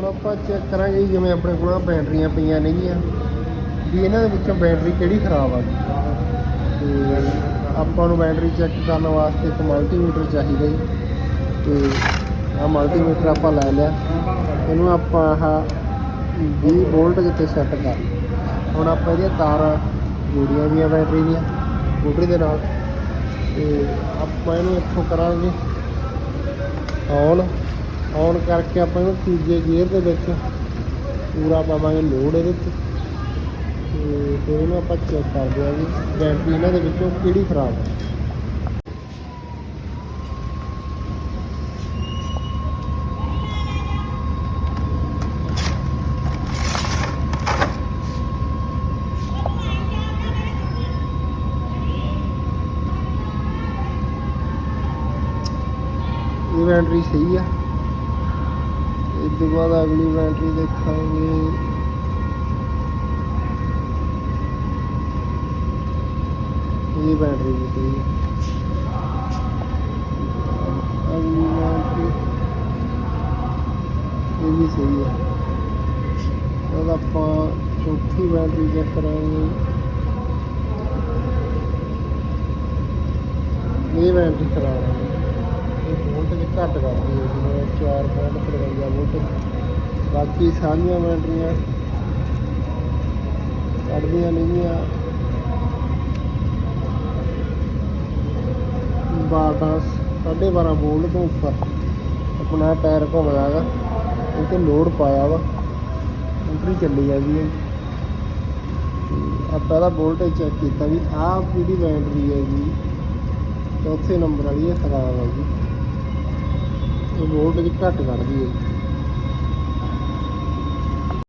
ਹੁਣ ਆਪਾਂ ਚੈੱਕ ਕਰਾਂਗੇ ਜਿਵੇਂ ਆਪਣੇ ਕੋਲ ਬੈਟਰੀਆਂ ਪਈਆਂ ਨੇਗੀਆਂ, ਵੀ ਇਹਨਾਂ ਦੇ ਵਿੱਚੋਂ ਬੈਟਰੀ ਕਿਹੜੀ ਖਰਾਬ ਆ ਗਈ। ਤੇ ਆਪਾਂ ਨੂੰ ਬੈਟਰੀ ਚੈੱਕ ਕਰਨ ਵਾਸਤੇ ਇੱਕ ਮਲਟੀਮੀਟਰ ਚਾਹੀਦਾ ਜੀ। ਤੇ ਆਹ ਮਲਟੀਮੀਟਰ ਆਪਾਂ ਲੈ ਲਿਆ। ਇਹਨੂੰ ਆਪਾਂ ਆਹ 20 ਵੋਲਟ ਜਿੱਤੇ ਸੈੱਟ ਕਰ ਹੁਣ ਆਪਾਂ ਇਹਦੀਆਂ ਤਾਰਾਂ ਜੋੜੀਆਂ ਵੀ ਆ ਬੈਟਰੀ ਦੀਆਂ ਸਕੂਟਰੀ ਦੇ ਨਾਲ। ਤੇ ਆਪਾਂ ਇਹਨੂੰ ਇੱਥੋਂ ਕਰਾਂਗੇ। ਔਨ ਔਨ ਕਰਕੇ ਆਪਾਂ ਇਹਨੂੰ ਤੀਜੇ ਗੇਅਰ ਦੇ ਵਿੱਚ ਪੂਰਾ ਪਾਵਾਂਗੇ ਲੋਡ ਇਹਦੇ ਤੇ ਤੇ ਫਿਰ ਇਹਨੂੰ ਆਪਾਂ ਚੈੱਕ ਕਰਦੇ ਹਾਂ ਵੀ ਬੈਟਰੀ ਇਹਨਾਂ ਦੇ ਵਿੱਚੋਂ ਕਿਹੜੀ ਖਰਾਬ ਹੈ। ਇਹ ਬੈਟਰੀ ਸਹੀ ਆ। ਇਸ ਤੋਂ ਬਾਅਦ ਅਗਲੀ ਬੈਟਰੀ ਦੇਖਾਂਗੇ ਇਹ ਬੈਟਰੀ ਵੀ ਸਹੀ ਹੈ ਅਗਲੀ ਬੈਟਰੀ ਇਹ ਵੀ ਸਹੀ ਹੈ ਉਹਦਾ ਆਪਾਂ ਚੌਥੀ ਬੈਟਰੀ ਚੈੱਕ ਕਰਾਂਗੇ ਇਹ ਬੈਟਰੀ ਖਰਾਬ ਹੈ ਇਹ ਵੋਲਟੇਜ ਘੱਟ ਕਰਦੀ ਹੈ ਜਿਵੇਂ 4.53 ਵੋਲਟ ਬਾਕੀ ਸਾਰੀਆਂ ਬੈਟਰੀਆਂ ਕੱਢਦੀਆਂ ਨਹੀਂਆਂ ਬਾਰਾਂ ਸਾਢੇ ਬਾਰਾਂ ਵੋਲਟ ਤੋਂ ਉੱਪਰ। ਆਪਣਾ ਟਾਇਰ ਘੁੰਮਦਾ ਹੈਗਾ ਇਹ ਤੇ ਲੋਡ ਪਾਇਆ ਵਾ। ਸਕੂਟਰੀ ਚੱਲੀ ਜਾਂਦੀ ਹੈ। ਤੇ ਆਪਾਂ ਇਹਦਾ ਵੋਲਟੇਜ ਚੈੱਕ ਕੀਤਾ ਵੀ ਆਹ ਜਿਹੜੀ ਬੈਟਰੀ ਹੈ ਜੀ ਚੌਥੇ ਨੰਬਰ ਵਾਲੀ ਇਹ ਖਰਾਬ ਹੈ ਜੀ ਵੋਲਟੇਜ ਘੱਟ ਕੱਢਦੀ ਹੈ।